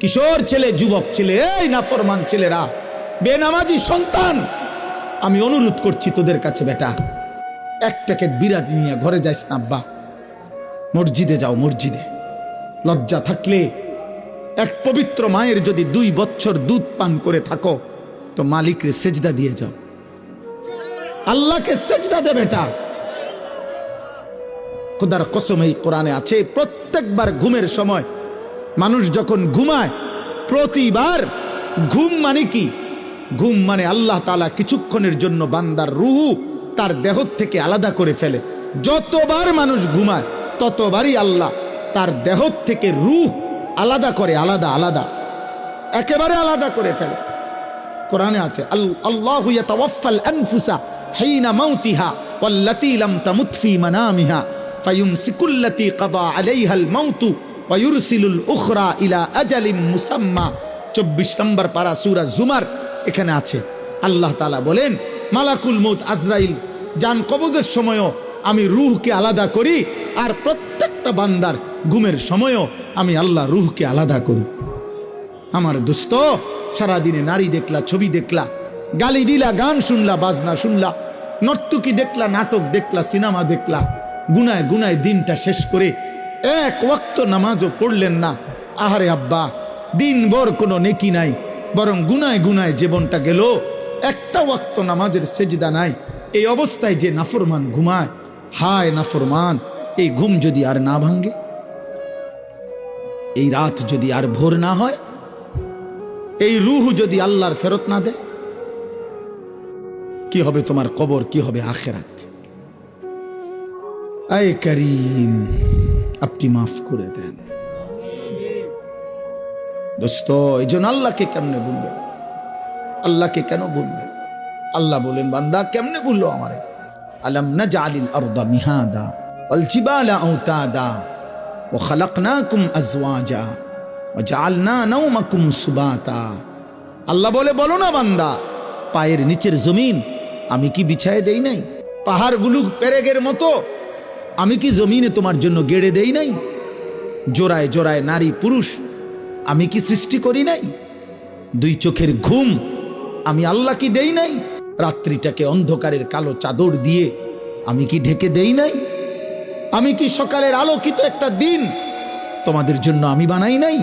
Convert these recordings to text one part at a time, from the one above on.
কিশোর ছেলে, যুবক ছেলে, এই নাফরমান ছেলেরা, বেনামাজি সন্তান, আমি অনুরোধ করছি তোদের কাছে বেটা, এক প্যাকেট বিরাট নিয়ে ঘরে যাইস না আব্বা। মসজিদে যাও, মসজিদে। লজ্জা থাকলে এক পবিত্র মায়ের যদি দুই বছর দুধ পান করে থাকো, তো মালিকরে সেজদা দিয়ে যাও। আল্লাহকে সেজদা দে বেটা। খোদার কসম এই কোরআনে আছে, প্রত্যেকবার ঘুমের সময় মানুষ যখন ঘুমায়, প্রতিবার ঘুম মানে কি? ঘুম মানে আল্লাহ তালা কিছুক্ষণের জন্য বান্দার রুহু তার দেহ থেকে আলাদা করে ফেলে। যতবার মানুষ ঘুমায়, ততবারই আল্লাহ তার দেহ থেকে রুহ আলাদা করে, আলাদা আলাদা, একেবারে আলাদা করে ফেলে। কোরআনে আছে, আল- আল্লাহু আনফুসা হিনা মাউতিহা ওয়াল্লাতী লাম তামুত ফি মানামিহা ফায়ুমসিকুল্লাতী কাদা ওয়া ইউরসিলুল উখরা ইলা আজালিম মুসাম্মা। 24 নম্বর পারা সূরা জুমার এখানে আছে। আল্লাহ তাআলা বলেন, মালাকুল মউত আজরাইল জান কবজের সময়ও আমি রূহকে আলাদা করি আর প্রত্যেকটা বান্দার ঘুমের সময়ও আমি আল্লাহ রুহকে আলাদা করি। আমার দোস্ত, সারাদিনে নারী দেখলা, ছবি দেখলা, গালি দিলা, গান শুনলা, বাজনা শুনলা, নর্তুকি দেখলা, নাটক দেখলা, সিনেমা দেখলা, গুনায় গুনায় দিনটা শেষ করে এক ওয়াক্ত নামাজও পড়লেন না। আহারে আব্বা, দিনভর কোনো নেকি নাই, বরং গুনায় গুনায় জীবনটা গেল। একটা ওয়াক্ত নামাজের সেজদা নাই, এই অবস্থায় যে নাফরমান ঘুমায়, হায় নাফরমান, এই ঘুম যদি আর না ভাঙ্গে এই রাত যদি আর ভোর না হয়? এই রুহ যদি আল্লাহর ফেরত না দেয়? কি হবে তোমার কবর, কি হবে আখেরাত? আয় করিম, আপনি মাফ করে দেন। দোস্ত, এই জন্য আল্লাহকে কেমনে বলবে আল্লাহকে কেন বলবে আল্লাহ বলেন, বান্দা, কেমনে বলল আমারে? আলম না জালিল আরদা মিহাদা, ওয়াল জিবালা আওতাদা ও খালাকনাকুম আজওয়াজা ও জালনা নাউমাকুম সুবাতা। আল্লাহ বলে, বলো না বান্দা, পায়ের নিচের জমিন আমি কি বিছায় দেই নাই? পাহাড়গুলো পেরেগের মতো আমি কি জমিনে তোমার জন্য গেড়ে দেই নাই? জোড়ায় জোড়ায় নারী, পুরুষ, আমি কি সৃষ্টি করি নাই? দুই চোখের ঘুম আমি আল্লাহ কি দেই নাই? রাত্রিটাকে অন্ধকারের কালো চাদর দিয়ে আমি কি ঢেকে দেই নাই? আমি কি সকালের আলোকিত একটা দিন তোমাদের জন্য আমি বানাই নাই?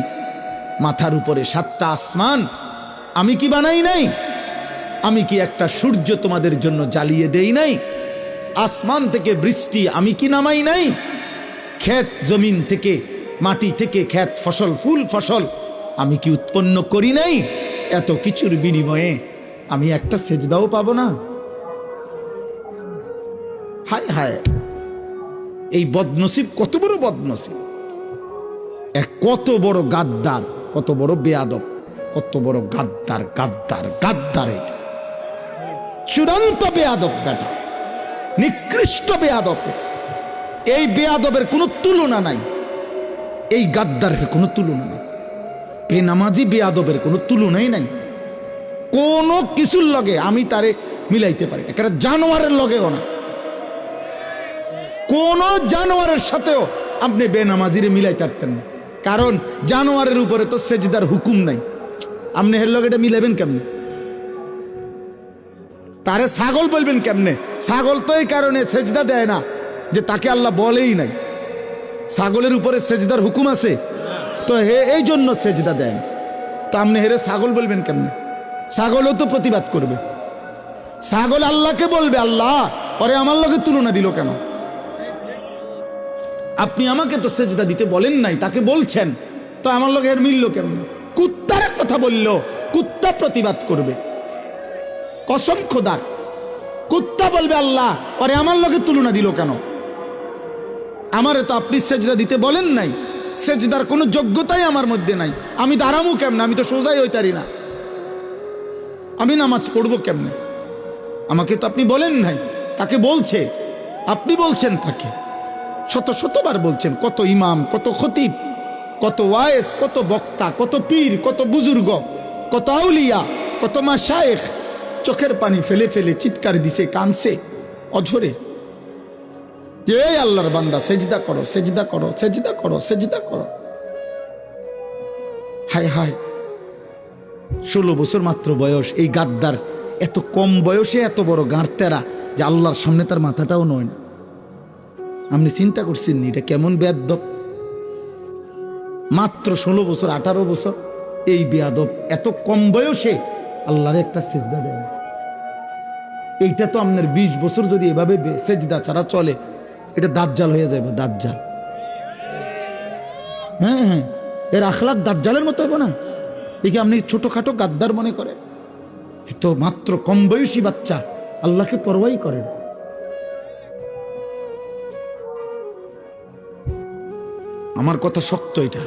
মাথার উপরে সাতটা আসমান আমি কি বানাই নাই? আমি কি একটা সূর্য তোমাদের জন্য জ্বালিয়ে দেই নাই? আসমান থেকে বৃষ্টি, আমি কি নামাই নাই? ক্ষেত জমিন থেকে, মাটি থেকে ক্ষেত ফসল, ফুল ফসল, আমি কি উৎপন্ন করি নাই? এত কিছুর বিনিময়ে আমি একটা সেজদাও পাবো না। হায় হায়, এই বদনসিব কত বড় বদনসিব। এক কত বড় গাদ্দার, কত বড় বেয়াদব, কত বড় গাদ্দার গাদ্দার গাদ্দার এটা। চূড়ান্ত বেয়াদব বেটা। নিকৃষ্ট বেয়াদব। এই বেয়াদবের কোনো তুলনা নাই। এই গাদ্দারের কোনো তুলনা নাই। এই নামাজি বেয়াদবের কোনো তুলনাই নাই। কোনো কিছুর লগে আমি তারে মিলাইতে পারি না। একটা জানোয়ারের লগেও না। কোন জানোয়ারের সাথেও আপনি বেনামাজিরে মিলাই পারতেন না। কারণ জানোয়ারের উপরে তো সেজদার হুকুম নাই। আপনি হের লগে এটা মিলাবেন কেমনে? তারে ছাগল বলবেন কেমনে? ছাগল তো এই কারণে সেজদা দেয় না যে তাকে আল্লাহ বলেই নাই। ছাগলের উপরে সেজদার হুকুম আছে? তো হে, এই জন্য সেজদা দেন। তো আপনি হেরে ছাগল বলবেন কেমনে? ছাগলও তো প্রতিবাদ করবে। ছাগল আল্লাহকে বলবে, আল্লাহ, পরে আমার লগে তুলনা দিল কেন? আপনি আমাকে তো সেজদা দিতে বলেন নাই, তাকে বলছেন। তো আমার লগে এর মিলল কেমন? কুত্তার কথা বলল, কুত্তা প্রতিবাদ করবে। কসম খোদার। কুত্তা বলবে, আল্লাহ পরে আমার লগে তুলনা দিল কেন? আমারে তো আপনি সেজদা দিতে বলেন নাই। সেজদার কোনো যোগ্যতাই আমার মধ্যে নাই। আমি দাঁড়াবো কেমনে? আমি তো সোজাই হইতারি না। আমি নামাজ পড়ব কেমনে? আমাকে তো আপনি বলেন নাই। তাকে বলছে। আপনি বলছেন তাকে। শত শতবার বলছেন, কত ইমাম, কত খতিব, কত ওয়ায়েস, কত বক্তা, কত পীর, কত বুজুর্গ, কত আউলিয়া, কত মা শায়েখ চোখের পানি ফেলে ফেলে চিৎকার দিছে কানছে অঝরে। যে আল্লাহর বান্দা, সেজদা করো সেজদা করো সেজদা করো সেজদা করো। হায় হায়। ষোলো বছর মাত্র বয়স, এই গাদ্দার এত কম বয়সে এত বড় গাঁড়তেরা যে আল্লাহর সামনে তার মাথাটাও নয় না। আপনি চিন্তা করছেন এটা কেমন বেয়াদব? মাত্র ষোলো বছর, আঠারো বছর, এই বেয়াদব এত কম বয়সে আল্লাহর একটা সেজদা দেয়। এইটা তো আপনার বিশ বছর যদি এভাবে সেজদা ছাড়া চলে, এটা দাজ্জাল হয়ে যাবে দাজ্জাল। হ্যাঁ হ্যাঁ। এর আখলাক দাজ্জালের মতো হবে না। একে আপনি ছোটখাটো গাদ্দার মনে করেন? তো মাত্র কম বয়সী বাচ্চা, আল্লাহকে পরোয়াই করে। আমার কথা শক্ত এটা।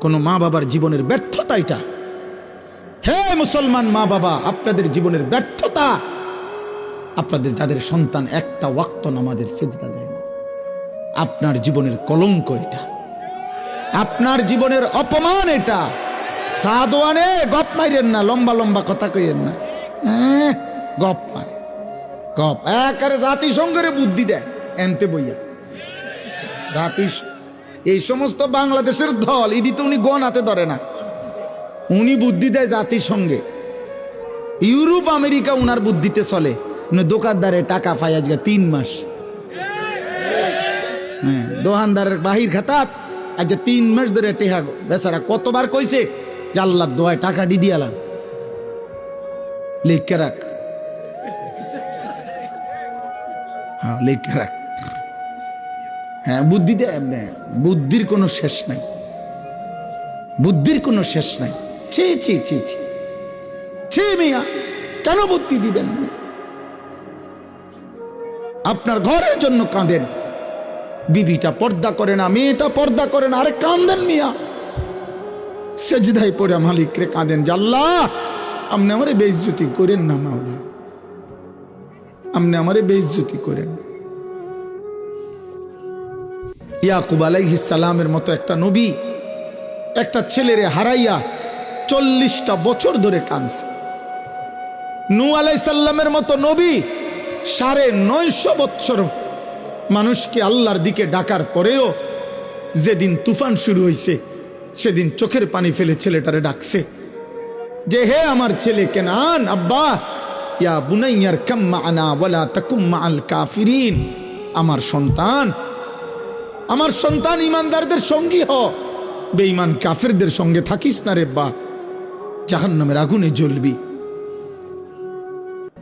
কোনো মা বাবার জীবনের ব্যর্থতা এটা। মুসলমান মা বাবা আপনাদের জীবনের ব্যর্থতা। আপনাদের যাদের সন্তান একটা ওয়াক্ত নামাজের সেজদা দেয়। আপনার জীবনের কলঙ্ক এটা। আপনার জীবনের অপমান এটা। সাদওয়ানে গপ মাইরেন না লম্বা লম্বা কথা কইেন না। হ্যাঁ, গপ মারে গপ। একারে জাতিসংঘের বুদ্ধি দেয় এনতে বইয়া। জাতি এই সমস্ত বাংলাদেশের দল ইডি তো উনি গণাতে ধরে না। উনি বুদ্ধি দেয় জাতিসংঘে ইউরোপ, আমেরিকা উনার বুদ্ধিতে চলে। দোকানদারে টাকা পাই আজকে তিন মাস। হ্যাঁ দোকানদারের বাহির খাতাত আজ তিন মাস ধরে টেহা। বেচারা কতবার কইছে যে আল্লাহ দোয়ায় টাকা দি দিয়ালাম লিখকে রাখ। হ্যাঁ লিখকে রাখ। হ্যাঁ বুদ্ধি দেয় বুদ্ধির কোনো শেষ নাই। বুদ্ধির কোনো শেষ নাই। ছি ছি ছি ছি। ছি, মিয়া, কেন বুদ্ধি দিবেন? আপনার ঘরের জন্য কাঁদেন। বিবিটা পর্দা করে না মেয়েটা পর্দা করে না আরে কান্দেন মিয়া। সেজদাই পড়ে মালিক রে কাঁদেন জাল্লা আপনি আমারে বেইজ্জতি করেন না মাওলা। আপনি আমারে বেইজ্জতি করেন। ইয়াকুব আলাইহিস সালামের মতো একটা নবী, একটা ছেলেরে হারাইয়া চল্লিশটা বছর ধরে কাঁদছে। নু আলাইসাল্লামের মতো নবী সাড়ে নয়শো বৎসর মানুষকে আল্লাহর দিকে ডাকার পরেও যেদিন তুফান শুরু হয়েছে সেদিন চোখের পানি ফেলে ছেলেটারে ডাকছে। যে, হে আমার ছেলে কেনান, আব্বা, ইয়া বুনাইয়ার কাম্মা আনা বলা তাকুম্মা আল কাফিরিন। আমার সন্তান আমার সন্তান ইমানদারদের সঙ্গী হ। বেঈমান কাফেরদের সঙ্গে থাকিস না রে জাহান্নামের আগুনে জ্বলবি।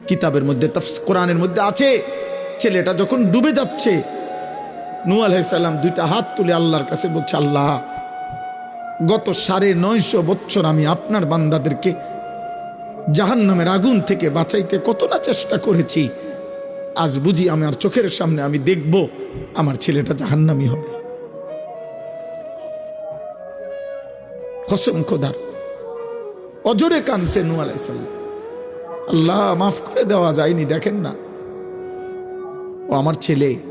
কিতাবের মধ্যে কোরআনের মধ্যে আছে, ছেলেটা যখন ডুবে যাচ্ছে নু আলাইসাল্লাম দুইটা হাত তুলে আল্লাহর কাছে বলছে, আল্লাহ, গত সাড়ে নয়শো বছর আমি আপনার বান্দাদেরকে জাহান্নামের আগুন থেকে বাঁচাইতে কত না চেষ্টা করেছি। আজ বুঝি আমার চোখের সামনে আমি দেখব, আমার ছেলেটা জাহান্নামি হবে। কসম খোদার অজরে কানছে নু আলাইসাল্লাম আল্লাহ মাফ করে দেওয়া যায়নি দেখেন না। ও আমার ছেলে।